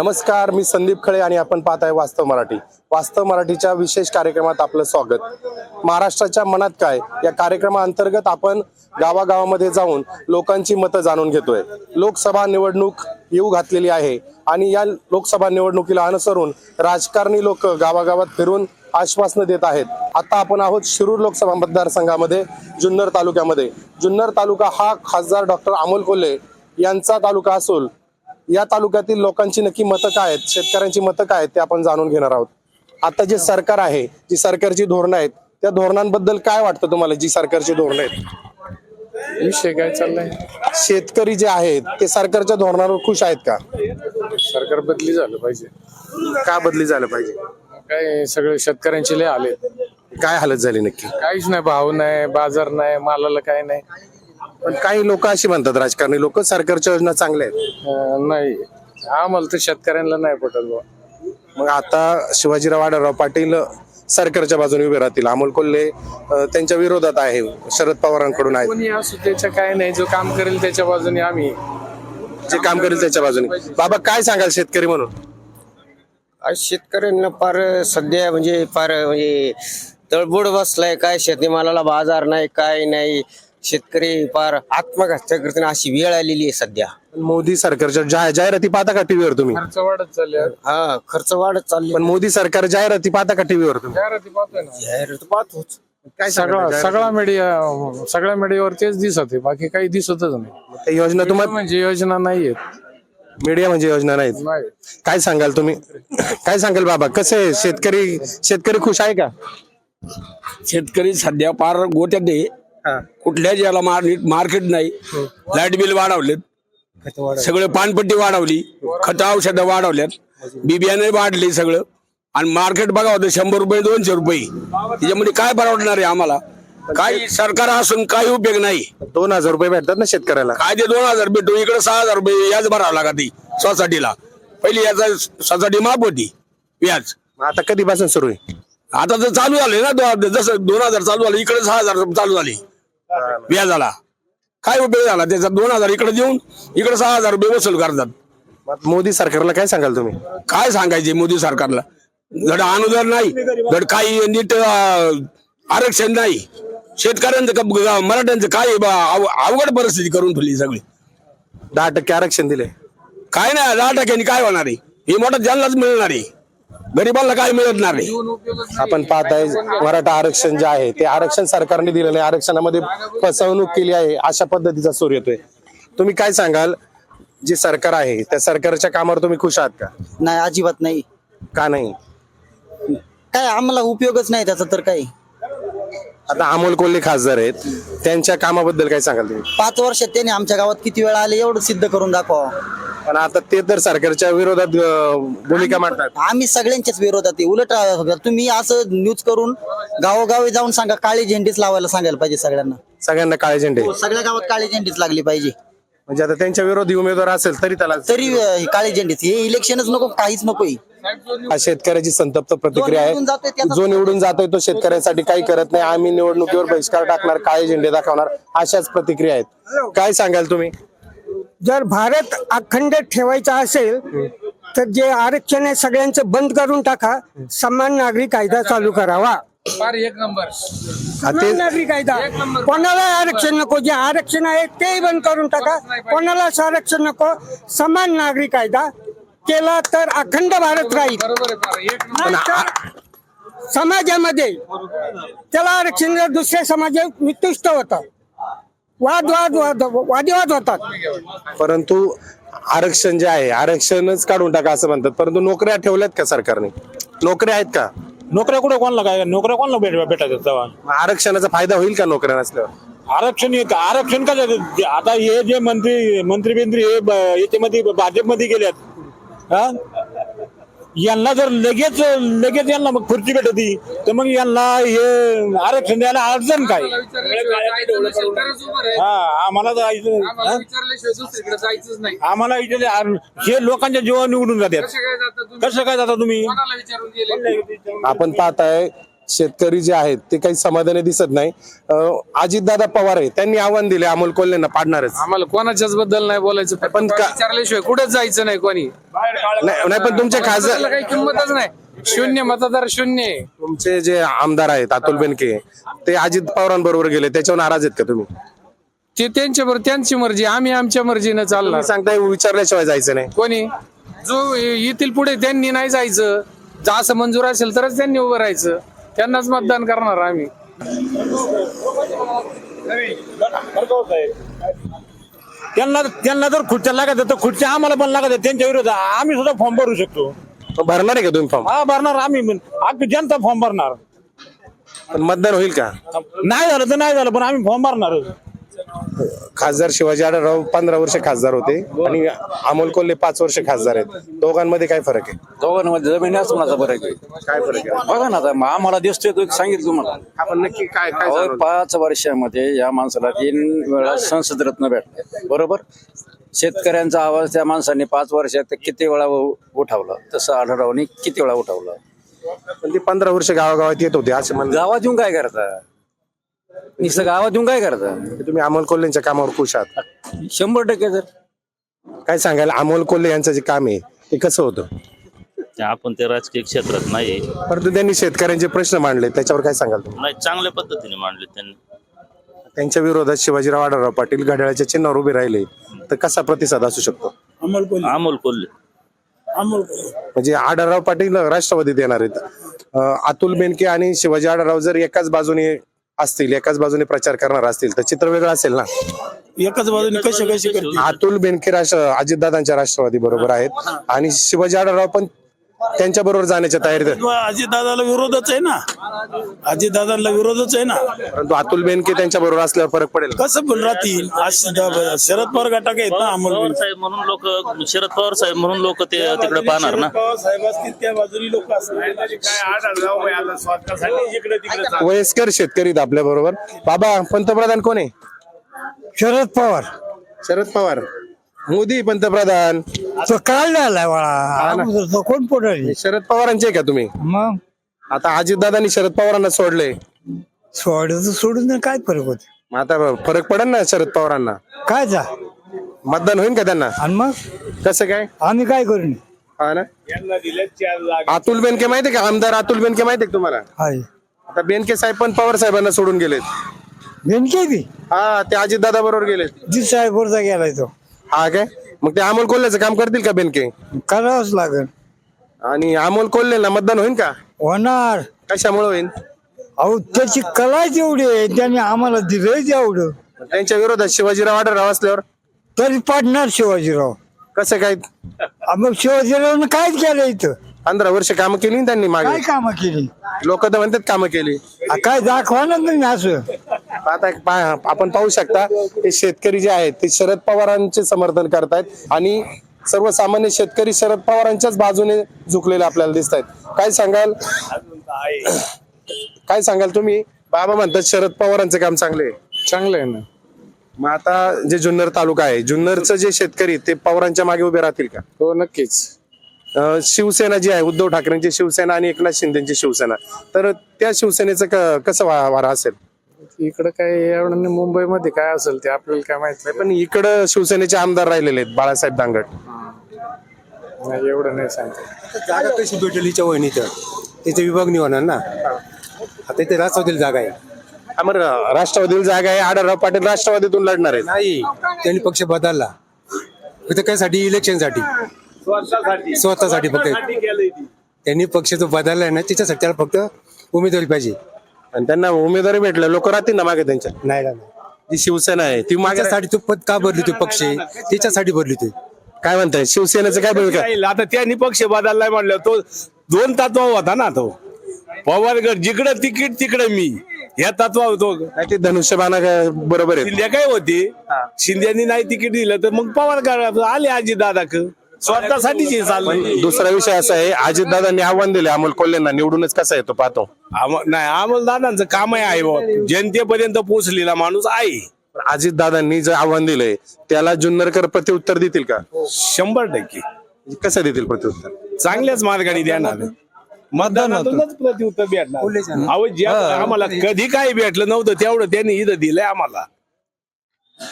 नमस्कार मी संदीप खळे आणि आपण पाहत आहे वास्तव मराठी. वास्तव मराठीच्या विशेष कार्यक्रमात आपलं स्वागत. महाराष्ट्राच्या मनात काय? या कार्यक्रमाअंतर्गत आपण गावागावामध्ये जाऊन लोकांची मतं जाणून घेतोय. लोकसभा निवडणूक येऊ घातलेली आहे आणि या लोकसभा निवडणुकीला अनुसरून राजकारणी लोक गावागावात फिरून आश्वासनं देत आहेत. आता आपण आहोत शिरूर लोकसभा मतदारसंघामध्ये जुन्नर तालुक्यामध्ये. जुन्नर तालुका हा खासदार डॉक्टर अमोल कोल्हे यांचा तालुका असून या तालुक्यातील लोकांची नक्की मतं काय आहेत? शेतकऱ्यांची मतं काय आहेत ते आपण जाणून घेणार आहोत. आता जे सरकार आहे जी सरकारची धोरणं आहेत त्या धोरणांबद्दल काय वाटतं तुम्हाला जी सरकारची धोरणं आहेत? विषय काय चाललाय. शेतकरी जे आहेत ते सरकारच्या धोरणावर खुश आहेत का? सरकार बदली झालं पाहिजे. का बदली झालं पाहिजे? काय सगळे शेतकऱ्यांचे लय आले काय हालत झाली नक्की? काहीच नाही भाव नाही बाजार नाही मालाला काय नाही. पण काही लोक अशी म्हणतात राजकारणी लोक सरकारच्या योजना चांगल्या आहेत. अं, नाही. आम्हाला तर शेतकऱ्यांना नाही पटत बुवा. मग आता शिवाजीराव आढळराव पाटील सरकारच्या बाजूने उभे राहतील. अमोल कोल्हे अं, त्यांच्या विरोधात आहे. शरद पवारांकडून आहे कोणी असू त्याच्या काय नाही. जो काम करेल त्याच्या बाजूने आम्ही. जे काम करेल त्याच्या बाजूने. बाबा काय सांगाल शेतकरी म्हणून? आज शेतकऱ्यांना फार सध्या म्हणजे फार म्हणजे तळबोड बसलाय. काय शेतीमालाला बाजार नाही काय नाही. शेतकरी फार आत्महत्या करताना अशी वेळ आलेली आहे सध्या. मोदी सरकारच्या जा- जाहिराती पाहता का टीव्हीवर तुम्ही. खर्च वाढत चालले हा खर्च वाढत चालले. पण मोदी सरकार जाहिराती पाहता का टीव्हीवर तुम्ही. जाहिराती पाहतोय ना. जाहिरात पाहतोच. काय सगळा सगळा मीडिया सगळ्या मीडियावर तेच दिसत आहे. बाकी काही दिसतच नाही. त्या योजना तुम्हाला म्हणजे योजना नाहीयेत मीडिया म्हणजे योजना नाहीत. नाही. काय सांगाल तुम्ही? काय सांगाल बाबा? कसे आहे? शेतकरी शेतकरी खुश आहे का? शेतकरी सध्या फार गोट्यात आहे. कुठल्याच याला मार- मार्केट नाही. लाइट बिल वाढवलेत. सगळे पानपट्टी वाढवली. खत औषधं वाढवल्यात. बिबियाणे वाढले सगळं. आणि मार्केट बघा होतं शंभर रुपये दोनशे रुपये. त्याच्यामध्ये काय परवडणार आहे आम्हाला? काही सरकार असून काही उपयोग नाही. दोन हजार रुपये भेटतात ना शेतकऱ्याला. काय ते दोन हजार भेटू? इकडे सहा हजार रुपये व्याज भरावं लागत ती सोसायटीला. पहिली याचा सोसायटी माफ होती व्याज. आता कधीपासून सुरू आहे? आता तर चालू झाले ना दो- जसं दोन हजार चालू झाले इकडे सहा हजार चालू झाले. व्याजाला काय उपयोग झाला? त्याचा दोन हजार इकडे देऊन इकडे सहा हजार रुपये वसूल करतात. मग मोदी सरकारला काय सांगाल तुम्ही? काय सांगायचे मोदी सरकारला? धड अनुदान नाही धड काही नीट अं, आरक्षण नाही. शेतकऱ्यांचं क- ग- मराठ्यांचं काय बा- अव- अवघड परिस्थिती करून ठेवली सगळी. दहा टक्के आरक्षण दिले. काय नाही दहा टक्क्यांनी काय होणार आहे? हे मोठं ज्यांनाच मिळणार आहे. गरिबांना काय मिळणार नाही. आपण पाहताय मराठा आरक्षण जे आहे ते आरक्षण सरकारने दिलेलं आहे. आरक्षणामध्ये फसवणूक केली आहे अशा पद्धतीचा सूर येतोय. तुम्ही काय सांगाल? जे सरकार आहे त्या सरकारच्या कामावर तुम्ही खुश आहात का? नाही अजिबात नाही. का नाही? काय आम्हाला उपयोगच नाही त्याचा तर काही. आता अमोल कोल्हे खासदार आहेत. त्यांच्या कामाबद्दल काय सांगाल तुम्ही? पाच वर्षात त्याने आमच्या गावात किती वेळा आले एवढं सिद्ध करून दाखवा. पण आता ते तर सरकारच्या विरोधात अं, भूमिका मांडतात. आम्ही सगळ्यांच्याच विरोधात आहे. उलट अं, तुम्ही असं न्यूज करून गावोगावी जाऊन सांगा काळी झेंडीच लावायला सांगायला पाहिजे सगळ्यांना. सगळ्यांना काळे झेंडे. सगळ्या गावात काळी झेंडीच लागली पाहिजे. म्हणजे आता त्यांच्या विरोधी उमेदवार असेल तरी त्याला तरी अं, ही काळी झेंडीच. हे इलेक्शनच नको काहीच नकोय हा शेतकऱ्याची संतप्त प्रतिक्रिया जो निवडून जातोय आहे त्याचा- जो निवडून जातोय तो शेतकऱ्यांसाठी काही करत नाही. आम्ही निवडणुकीवर बहिष्कार टाकणार काळे झेंडे दाखवणार अशाच प्रतिक्रिया आहेत. काय सांगाल तुम्ही? जर भारत अखंड ठेवायचा असेल तर जे आरक्षण आहे सगळ्यांचं बंद करून टाका. समान नागरी कायदा चालू करावा. फार एक नंबर. समान नागरी कायदा. कोणाला आरक्षण नको? जे आरक्षण आहे तेही बंद करून टाका. कोणालाच आरक्षण नको? समान नागरी कायदा केला तर अखंड भारत राहील. बरोबर आहे फार एक नंबर. नाहीतर समाजामध्ये त्याला आरक्षण दिलं, दुसऱ्या समाजात नितुष्ट होतात वाद वाद वाद वादिवाद होतात. परंतु आरक्षण जे आहे आरक्षणच काढून टाका असं म्हणतात. परंतु नोकऱ्या ठेवल्यात का सरकारने? नोकऱ्या आहेत का? नोकऱ्या कुठे कोणाला काय? नोकऱ्या कोणाला भेट भेटायचं तेव्हा? आरक्षणाचा फायदा होईल का नोकऱ्या नसल्यावर? आरक्षण हे- आरक्षण का? जे- आता हे जे मंत्री मंत्री बिंत्री हे ब- याच्यामध्ये भाजपमध्ये गेल्यात हा? यांना जर लगेच लगेच यांना मग खुर्ची भेटती तर मग यांना हे आरक्षण द्यायला अडचण काय? हा आम्हाला जायचं हा? आम्हाला इथे आर- हे लोकांच्या जीवा निवडून जातात. कसं काय जाता तुम्ही? आपण पाहताय शेतकरी जे आहेत ते काही समाधानी दिसत नाही. अजित दादा पवार आहे त्यांनी आव्हान दिले अमोल कोल्हेंना पाडणारच. आम्हाला कोणाच्याच बद्दल नाही बोलायचं पण पण का- विचारल्याशिवाय कुठेच जायचं नाही कोणी. नाही नाही, पण तुमचे त्याला खासदार काही किंमतच नाही. शून्य मतदार शून्य. आहे. तुमचे जे आमदार आहेत अतुल बेनके ते अजित पवारांबरोबर गेले त्याच्यावर नाराज आहेत का तुम्ही? ते त्यांच्या बरोबर त्यांची मर्जी आम्ही आमच्या मर्जीनं चालणार. तुम्ही सांगताय विचारल्याशिवाय जायचं नाही. कोणी? जो येतील पुढे त्यांनी नाही जायचं. जा असं मंजूर असेल तरच त्यांनी उभं राहायचं. त्यांनाच मतदान करणार आम्ही. त्यांना त्यांना जर खुर्च्या लागत तर खुर्च्या आम्हाला पण लागत त्यांच्या विरोधात आम्ही सुद्धा फॉर्म भरू शकतो. भरणार आहे का तुम्ही फॉर्म हा भरणार आम्ही पण. अख्खी जनता फॉर्म भरणार. पण मतदान होईल का? नाही झालं तर नाही झालं पण आम्ही फॉर्म भरणार खासदार शिवाजी आढळराव पंधरा वर्ष खासदार होते आणि अमोल कोल्हे पाच वर्ष खासदार आहेत. दोघांमध्ये काय फरक आहे? दोघांमध्ये जमीन आसमानाचा फरक आहे. काय फरक आहे? बघा ना आता आम्हाला दिसतोय तो सांगितलं तुम्हाला. आपण नक्की काय काय अहो, जाणवलं? पाच वर्षामध्ये या माणसाला तीन वेळा संसद रत्न भेटले. बरोबर? शेतकऱ्यांचा आवाज त्या माणसाने पाच वर्षात किती वेळा उ- उठवला? तसं आढळरावनी किती वेळा उठवला? पण ते पंधरा वर्ष गावागावात येत होते असं म्हणलं. गावात येऊन काय करता? नुसतं गावात येऊन काय करता? तुम्ही अमोल कोल्हेंच्या कामावर खुश आहात. शंभर टक्के जर काय सांगायला अमोल कोल्हे यांचं जे काम आहे ते कसं होतं? आपण ते राजकीय क्षेत्रात नाही परंतु त्यांनी शेतकऱ्यांचे प्रश्न मांडले त्याच्यावर काय सांगाल तुम्ही? नाही चांगल्या पद्धतीने मांडले त्यांनी. त्यांच्या विरोधात शिवाजीराव आढळराव पाटील घड्याळाच्या चिन्हावर उभे राहिले. तर कसा प्रतिसाद असू शकतो? अमोल कोल्हे. म्हणजे आढळराव पाटील राष्ट्रवादीत येणार आहेत. अं, अतुल बेनके आणि शिवाजी आढळराव जर एकाच बाजूने असतील एकाच बाजूने प्रचार करणार असतील तर चित्र वेगळं असेल ना? एकाच बाजूने कसे कसे करते अतुल बेनके राष्ट्र अजितदादांच्या राष्ट्रवादी बरोबर आहेत. आणि शिवाजी आढळराव पण त्यांच्या बरोबर जाण्याच्या तयारीत. अजितदादाला विरोधच आहे ना. अजितदादाला विरोधच आहे ना. परंतु अतुल बेनके त्यांच्या बरोबर असल्यावर फरक पडेल. कसं पण राहतील? आज सुद्धा शरद पवार गटाक आहेत ना अमोल पवार साहेब म्हणून लोक शरद पवार साहेब म्हणून लोक ते तिकडे पाहणार ना. पवार साहेब असतील त्या बाजूनी लोक असतील. वयस्कर शेतकरी आपल्या बरोबर. बाबा पंतप्रधान कोण आहे? शरद पवार. शरद पवार. मोदी पंतप्रधान. तो काल झालाय बाळा. तो कोण पुढे शरद पवारांचे आहे का तुम्ही? मग? आता अजितदादांनी शरद पवारांना सोडले. सोडायचं सोडून काय फरक होत? मग आता फरक पडेल ना शरद पवारांना. काय जा. मतदान होईल का त्यांना? आणि मग? कसं काय? आम्ही काय करू हा ना. अतुल बेनके माहितीये का? आमदार अतुल बेनके माहितीये का तुम्हाला? हाय. आता बेनके साहेब पण पवार साहेबांना सोडून गेलेत. नेमके बी? हा ते अजितदादा बरोबर गेलेत. जिस साहेब गेलाय तो. हा काय? मग ते अमोल कोल्ह्याचं काम करतील का बेनके? करावंच लागेल. आणि अमोल कोल्हेला मतदान होईल का? होणार. कशामुळे होईल अहो त्याची कला जेवढी आहे त्याने आम्हाला दिलंय तेवढं त्यांच्या विरोधात शिवाजीराव आढळराव असल्यावर? तरी पाडणार शिवाजीराव. कसं काय? आ मग शिवाजीरावनं काय केलं इथं? पंधरा वर्ष कामं केली ना त्यांनी काय मागे कामं केली? लोक तर म्हणतात कामं केली. आ, काय दाखवा ना तुम्ही असं. आता पा- आपण पाहू शकता हे शेतकरी जे आहेत ते शरद पवारांचे समर्थन करतायत आणि सर्वसामान्य शेतकरी शरद पवारांच्याच बाजूने झुकलेले आपल्याला दिसत आहेत काय सांगाल? काय सांगाल तुम्ही? बाबा म्हणतात शरद पवारांचं काम चांगले आहे. चांगलं आहे ना. मग आता जे जुन्नर तालुका आहे जुन्नरचं जे शेतकरी ते पवारांच्या मागे उभे राहतील का? हो नक्कीच. अं, शिवसेना जी आहे उद्धव ठाकरेंची शिवसेना आणि एकनाथ शिंदेची शिवसेना. तर त्या शिवसेनेचं क- कसं वा- वारा असेल? इकडं काय एवढं नाही, मुंबईमध्ये काय असेल ते आपल्याला काय माहीत नाही. पण इकडं शिवसेनेचे आमदार राहिलेले आहेत बाळासाहेब दांगट नाही एवढं नाही सांगता जागा कशी भेटेल हिच्या वहिनीचं? त्याची विभागणी होणार ना? आता इथे राष्ट्रवादीला जागा आहे. हा, बरं राष्ट्रवादीला जागा आहे आढळराव पाटील राष्ट्रवादीतून लढणार आहेत. नाही त्यांनी पक्ष बदलला. फक्त कायसाठी इलेक्शनसाठी. स्वतःसाठी. फक्त. त्यांनी पक्ष जो बदलला आहे ना त्याच्यासाठी त्याला फक्त उमेदवारी पाहिजे. आणि त्यांना उमेदवारी भेटलं लोक राहतील ना मागे त्यांच्या? नाही राहणार. जी शिवसेना आहे ती मागे त्याच्यासाठी तो पद का बदली तो पक्ष? त्याच्यासाठी बदली तो. काय म्हणताय? शिवसेनेचं काय भूमिका. आता त्यांनी पक्ष बदललाय म्हणलं तो दोन तत्व होता ना तो. पवारगड जिकडं तिकीट तिकडं मी. या तत्व होतो काय ते धनुष्यबाणा काय बरोबर आहे शिंदे काय होते? शिंद्यांनी नाही तिकीट दिलं तर मग पवार आले आजी दादा स्वतःसाठीच हे चाललंय. दुसरा विषय असा आहे अजितदादांनी आव्हान दिले अमोल कोल्हेंना निवडूनच कसा येतो पाहतो. आम- नाही अमोलदादांचं कामही आहे बुवा. जनतेपर्यंत पोहोचलेला माणूस आहे. अजितदादांनी जे आव्हान दिलंय त्याला जुन्नरकर प्रत्युत्तर देतील का? शंभर टक्के. कसं देतील प्रत्युत्तर? चांगल्याच मार्गाने देणार मतदानातूनच प्रत्युत्तर भेटणार. अहो आम्हाला कधी काही भेटलं नव्हतं तेवढं त्यांनी इथं दिलंय आम्हाला.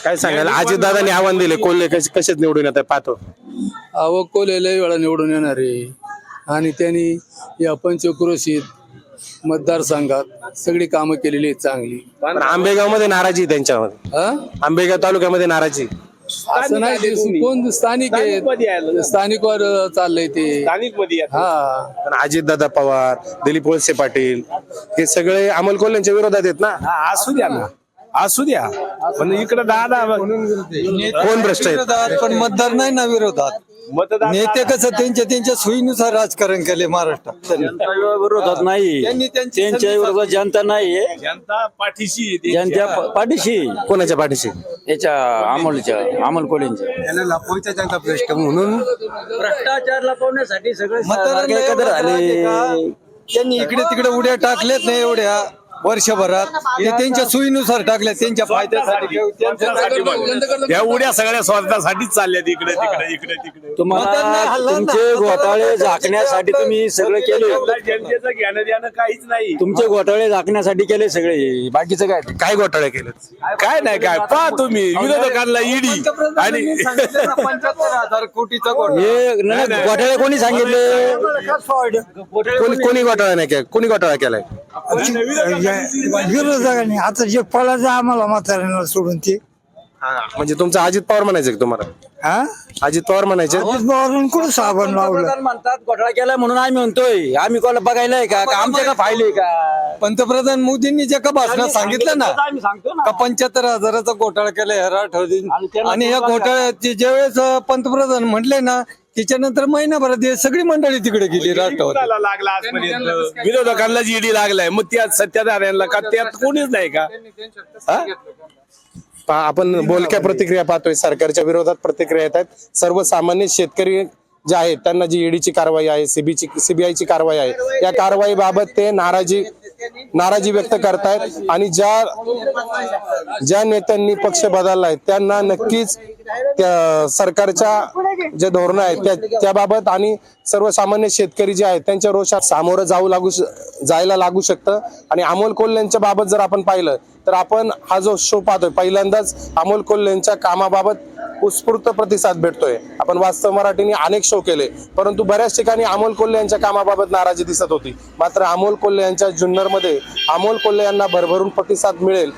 काय सांगाल? अजित दादांनी आव्हान दिले कोल्हे कसे कसेच निवडून येत आहे पाहतो. अहो कोले लय वेळा निवडून येणार. आहे आणि त्यांनी या पंचक्रोशीत मतदारसंघात सगळी कामं केलेली आहेत चांगली. पण आंबेगावमध्ये नाराजी आहे त्यांच्यामध्ये. हा? आंबेगाव तालुक्यामध्ये नाराजी. असं नाही दिसून कोण स्थानिक आहेत. स्थानिकवर चाललंय ते. स्थानिकमध्ये हा. पण अजितदादा पवार दिलीप वळसे पाटील हे सगळे अमोल कोल्हेंच्या विरोधात आहेत ना? असू द्या ना. असू द्या. पण इकडे दादा कोण भ्रष्ट आहेत? पण मतदार नाही ना विरोधात. मतदार नेते कसं त्यांच्या त्यांच्या सोयीनुसार राजकारण केले महाराष्ट्रात. जनता विरोधात नाही. त्यांनी त्यांची त्यांच्या विरोधात जनता नाही. जनता पाठीशी जनता प- पाठीशी. कोणाच्या पाठीशी? याच्या अमोलच्या अमोल कोल्हेंच्या त्यांना लपवायचा त्यांचा प्रश्न म्हणून. भ्रष्टाचार लपवण्यासाठी सगळे मतदारांना एकत्र एवढं आले. राहते का? त्यांनी इकडे तिकडे उड्या टाकल्यात नाही एवढ्या. वर्षभरात ते त्यांच्या सोयीनुसार टाकल्या त्यांच्या फायद्यासाठी. या उड्या सगळ्या स्वार्थासाठीच चालल्यात इकडे तिकडे इकडे तिकडे. तुम्हाला. तुमचे घोटाळे झाकण्यासाठी तुम्ही सगळे केले. जनतेचं घेणं देणं काहीच नाही. तुमचे घोटाळे झाकण्यासाठी केले सगळे. बाकीचं काय? काय घोटाळे केले? काय नाही काय? पहा तुम्ही विरोधकांना ईडी आणि हजार कोटीचा घोटाळा. हे नाही, नाही, घोटाळे कोणी सांगितले? कोणी कोणी घोटाळा नाही केला? कोणी घोटाळा केलाय? विरोधकांनी आता जे पळायचं आम्हाला म्हाताऱ्यांना सोडून ते. म्हणजे तुमचं अजित पवार म्हणायचं का तुम्हाला? हा? अजित पवार म्हणायचे? कुठं साबण लावलं? पंतप्रधान म्हणतात घोटाळा केला म्हणून आम्ही म्हणतोय. आम्ही कोणाला बघायलाय का? का आमच्या का फायले का? पंतप्रधान मोदींनी जे का भाषणात सांगितलं ना आम्ही सांगतो ना. का पंच्याहत्तर हजाराचा घोटाळा केला ह्या राठोडीने. आणि आणि या घोटाळ्याचे ज्यावेळेस पंतप्रधान म्हटले ना त्याच्यानंतर महिनाभरात हे सगळी मंडळी तिकडे गेली राष्ट्रवादी कुणाला लागला आजपर्यंत विरोधकांना ईडी लागलाय मग त्या सत्ताधाऱ्यांना का? त्यात कोणीच नाही का? हा? पहा, आपण बोलक्या प्रतिक्रिया पाहतोय. सरकारच्या विरोधात प्रतिक्रिया येत आहेत. सर्वसामान्य शेतकरी जे आहेत त्यांना जी ईडीची कारवाई आहे सीबीची सीबीआयची कारवाई आहे या कारवाई बाबत ते नाराजी नाराजी व्यक्त करतायत आणि ज्या ज्या नेत्यांनी पक्ष बदललाय त्यांना नक्कीच त्या सरकारच्या जे धोरणं आहेत त्या त्याबाबत आणि सर्वसामान्य शेतकरी जे आहेत त्यांच्या रोषात सामोरं जाऊ लागू जायला लागू शकतं. आणि अमोल कोल्ह्यांच्या बाबत जर आपण पाहिलं तर आपण हा जो शो पाहतोय पहिल्यांदाच अमोल कोल्हेंच्या कामाबाबत उत्स्फूर्त प्रतिसाद भेटतोय. आपण वास्तव मराठीने अनेक शो केले परंतु बऱ्याच ठिकाणी अमोल कोल्हे यांच्या कामाबाबत नाराजी दिसत होती. मात्र अमोल कोल्हे यांच्या जुन्नरमध्ये अमोल कोल्हे यांना भरभरून प्रतिसाद मिळेल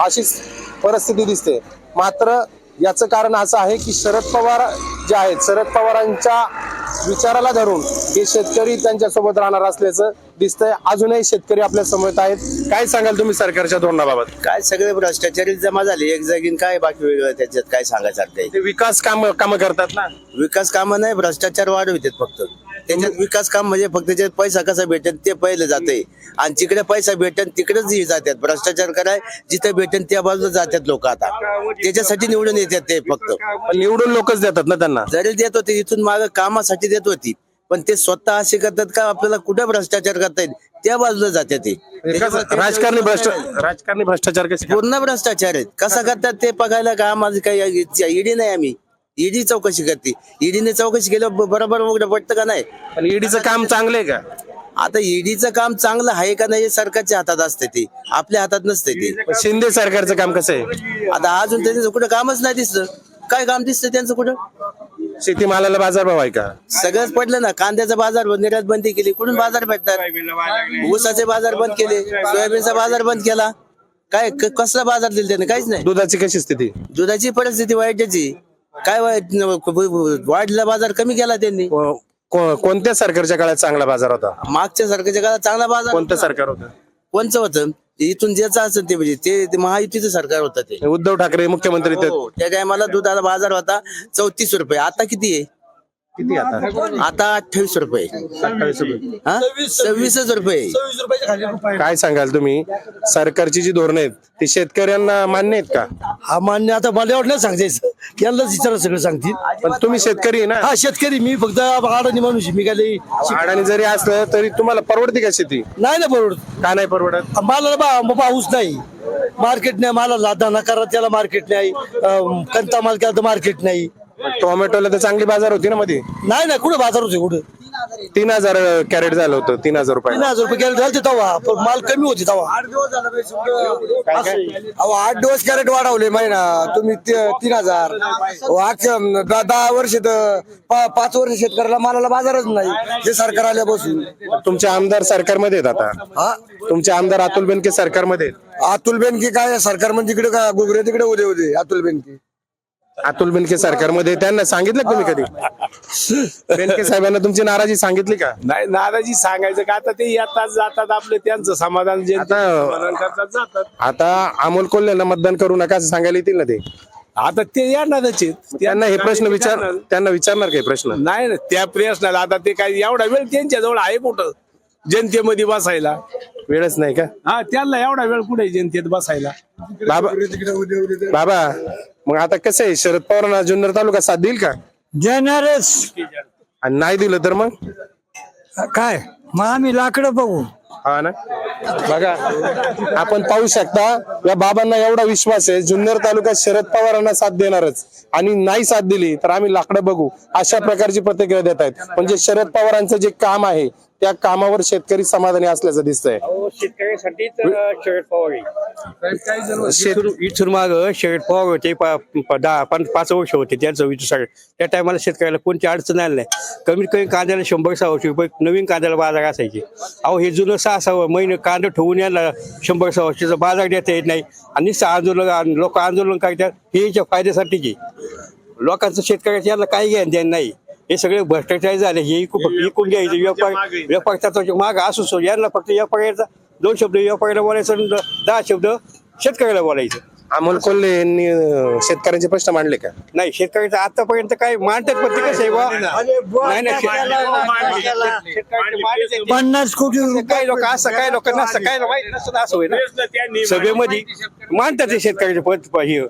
अशीच परिस्थिती दिसते. मात्र याचं कारण असं आहे की शरद पवार जे आहेत शरद पवारांच्या विचाराला धरून हे शेतकरी त्यांच्यासोबत राहणार असल्याचं दिसतंय. अजूनही शेतकरी आपल्यासमोर आहेत. काय सांगाल तुम्ही सरकारच्या धोरणाबाबत? काय सगळे भ्रष्टाचारी जमा झाले. एक जागीन काय बाकी वेगळं त्याच्यात काय आहे? ते विकास काम काम करतात ना? विकास कामं नाही भ्रष्टाचार वाढवितात फक्त. त्याच्यात विकास काम म्हणजे फक्त त्याच्यात पैसा कसा भेटेल ते पहिलं जाते. आणि जिकडे पैसा भेटेल तिकडेच हे जातात. भ्रष्टाचार कराय जिथे भेटेल त्या बाजूला जातात लोक आता. त्याच्यासाठी निवडून येतात ते फक्त. पण निवडून लोकच देतात ना त्यांना? जरी देत होते इथून माग कामासाठी देत होती. पण ते स्वतः असे करतात का आपल्याला कुठे भ्रष्टाचार करता येईल? त्या बाजूला जातात ते. राजकारणी भ्रष्ट राजकारणी कसे करतात? पूर्ण भ्रष्टाचार आहेत. कसा करतात ते बघायला का आम्हाला काही ईडी नाही आम्ही. ईडी चौकशी करते. ईडीने चौकशी केलं बरोबर उघडं पडतं का नाही? पण ईडीचं काम चांगलं आहे का? आता ईडीचं काम चांगलं आहे का नाही हे सरकारच्या हातात असते ते. आपल्या हातात नसते ते. पण शिंदे सरकारचं काम कसं आहे? आता अजून त्यांचं कुठं कामच नाही दिसतं. काय काम दिसतं त्यांचं कुठं? शेतीमालाला बाजारभाव आहे का? सगळंच पडलं ना. कांद्याचा बाजार निर्यात बंदी केली. कुठून बाजार भेटतात? ऊसाचे बाजार बंद केले. सोयाबीनचा बाजार बंद केला. काय क- कसला बाजार दिला त्याने? काहीच नाही. दुधाची कशी स्थिती? दुधाची परिस्थिती वाईटची काय वाढला बाजार कमी केला त्यांनी. को- को- कोणत्या सरकारच्या काळात चांगला बाजार होता? मागच्या सरकारच्या काळात चांगला बाजार कोणतं होता. सरकार होतं? कोणचं होतं? इथून ज्याचं असेल ते म्हणजे ते ते महायुतीचं सरकार होतं ते. उद्धव ठाकरे मुख्यमंत्री ते- हो, त्या टायमाला दुधाचा बाजार होता चौतीस रुपये. आता किती आहे? किती आता? आता अठ्ठावीस रुपये. अठ्ठावीस रुपये. हा? सव्वीसच रुपये. काय सांगाल तुम्ही? सरकारची जी धोरणं आहेत ती शेतकऱ्यांना मान्य आहेत का? हा मान्य आता मला एवढं नाही सांगायचं. यांनाच विचारा सगळं सांगतील. पण तुम्ही शेतकरी आहे ना? हा शेतकरी. मी फक्त अडाणी माणूस आहे. मी काय लई अडाणी जरी असलं तरी तुम्हाला परवडते का शेती? नाही ना परवडत. का नाही परवडत? मालाला बा- पाऊस नाही. मार्केट नाही. मालाला दाना करा त्याला मार्केट नाही. अं, कंता माल केला तर मार्केट नाही. टोमॅटोला तर चांगली बाजार होती ना मध्ये नाही ना कुठं बाजार होते कुठं? तीन हजार कॅरेट झालं होतं तीन हजार रुपये तीन हजार रुपये कॅरेट झाले तेव्हा पण माल कमी होती तेव्हा. अहो आठ दिवस कॅरेट वाढवले महिना तुम्ही ते- तीन हजार. अहो, आजच्या दहा दहा वर्ष तर पा- पाच वर्ष शेतकऱ्याला मालाला बाजारच नाही. हे सरकार आल्यापासून. तुमचे आमदार सरकारमध्ये आहेत आता. हा? तुमचे आमदार अतुल बेनके सरकारमध्ये आहेत. अतुल बेनके काय सरकार म्हणजे तिकडे का गुगरे तिकडे उदे उदे. अतुल बेनके. अतुल बेनके सरकारमध्ये त्यांना सांगितलं का तुम्ही कधी? बेनके साहेबांना तुमची नाराजी सांगितली का? नाही नाराजी सांगायचं का? आता ते येतात जातात आपलं त्यांचं समाधान जे आता- समाधान करतात जातात. आता अमोल कोल्हेंना मतदान करू नका असं सांगायला येतील ना ते? आता ते येणारच त्यांना हे प्रश्न विचार त्यांना विचारणार काही प्रश्न? नाही ना त्या प्रश्नाला आता ते काय एवढा वेळ त्यांच्याजवळ आहे कुठं? जनतेमध्ये बसायला. वेळच नाही का? हा त्यांना एवढा वेळ कुठे जनतेत बसायला? बाबा बाबा मग आता कसं आहे? शरद पवारांना जुन्नर तालुका साथ देईल का? देणारच. आणि नाही दिलं तर मग? काय? मग आम्ही लाकडं बघू. हा ना? बघा आपण पाहू शकता या बाबांना एवढा विश्वास आहे जुन्नर तालुक्यात शरद पवारांना साथ देणारच. आणि नाही साथ दिली तर आम्ही लाकडं बघू. अशा प्रकारची प्रतिक्रिया देत आहेत. म्हणजे शरद पवारांचं जे काम आहे त्या कामावर शेतकरी समाधानी असल्याचं दिसतंय. शेतकऱ्यासाठी शरद पवार शेत- इथून माग शरद पवार होते दहा पाच पाच वर्ष होते त्यांचं त्या टायमाला शेतकऱ्याला कोणती अडचण आली नाही. कमीत कमी कांद्याला शंभर सहाशे रुपये नवीन कांद्याला बाजार असायचे. अहो हे जुनं सहा सहा महिने कांदा ठेवून यायला शंभर सहाशेचा बाजार देता येत नाही. आणि नुसतं आंदोलन लोक आंदोलन करतात हे याच्या फायद्यासाठीच. लोकांचं शेतकऱ्याचं याला काही देणं नाही. हे सगळे भ्रष्टाचार झाले हे इकून घ्यायचं तत्वाच्या माग. असू सो यांना फक्त व्यापाऱ्याचा दोन शब्द व्यापाऱ्याला बोलायचं आणि दहा शब्द शेतकऱ्याला बोलायचं. अमोल कोल्हे यांनी शेतकऱ्यांचे प्रश्न मांडले का? नाही शेतकऱ्याचं आतापर्यंत काय मांडतात पण ते कसं आहे. पन्नास कोटी काही लोक असं काही लोक नसतं काही लोक माहिती नसतं असं होईल. सभेमध्ये मांडतात ते शेतकऱ्याचे पद हे.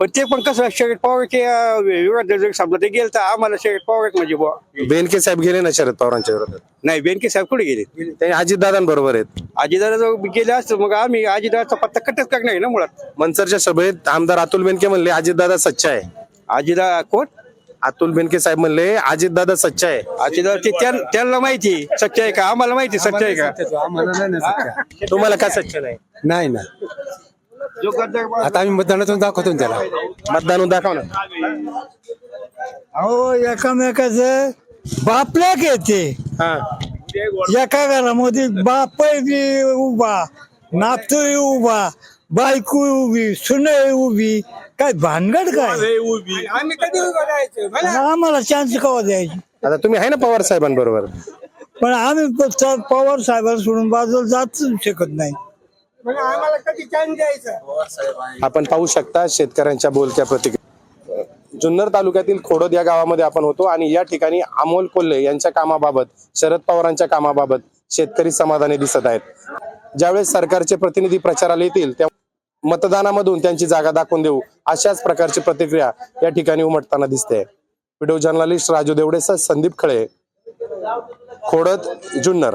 पण ते पण कसं शरद पवारचे अं, विरोधात जर समजा ते गेलं तर आम्हाला शरद पवार म्हणजे बुवा. बेनके साहेब गेले ना शरद पवारांच्या विरोधात? नाही बेनके साहेब कुठे गेले? ते अजितदादांबरोबर आहेत. आजीदादा जर गेले असतं मग आम्ही आजीदादाचा पत्ता कटच करणार आहे ना मुळात. मनसरच्या सभेत आमदार अतुल बेनके म्हणले अजितदादा सच्चा आहे. आजीदा कोण? अतुल बेनके साहेब म्हणले अजितदादा सच्चा आहे. ते त्यां- त्यांना माहिती सच्चा आहे का? आम्हाला माहिती सच्चा आहे का? तुम्हाला का सच्चा नाही? नाही ना. जो आता आम्ही मतदानातून दाखवतो ना त्याला. मतदान दाखव ना. अहो एकामेकाचं बापल्याक येते हा. एका घरामध्ये बाप बी उभा नातू उभा बायको उभी सुन उभी. काय भानगड काय? आम्हाला चान्स कवा द्यायची? आता तुम्ही आहे ना पवार साहेबांबरोबर? पण आम्ही फक्त पवार साहेबांना सोडून बाजूला जात शकत नाही. म्हणजे आम्हाला कधी चान्स द्यायचा? आपण पाहू शकता शेतकऱ्यांच्या बोलक्या प्रतिक्रिया. जुन्नर तालुक्यातील खोडद या गावामध्ये आपण होतो आणि या ठिकाणी अमोल कोल्हे यांच्या कामाबाबत शरद पवारांच्या कामाबाबत शेतकरी समाधानी दिसत आहेत. ज्यावेळेस सरकारचे प्रतिनिधी प्रचाराला येतील त्या मतदानामधून त्यांची जागा दाखवून देऊ अशाच प्रकारची प्रतिक्रिया या ठिकाणी उमटताना दिसते. व्हिडिओ जर्नलिस्ट राजू देवडेसह संदीप खळे खोडद जुन्नर.